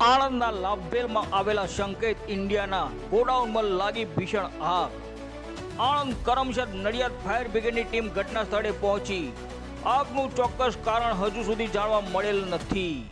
આણંદના લાભવેલમાં આવેલા સંકેત ઇન્ડિયાના ગોડાઉનમાં લાગી ભીષણ આગ. આણંદ કરમસદ નડિયાદ ફાયર બ્રિગેડની ટીમ ઘટના સ્થળે પહોંચી. આગનું ચોક્કસ કારણ હજુ સુધી જાણવા મળેલ નથી.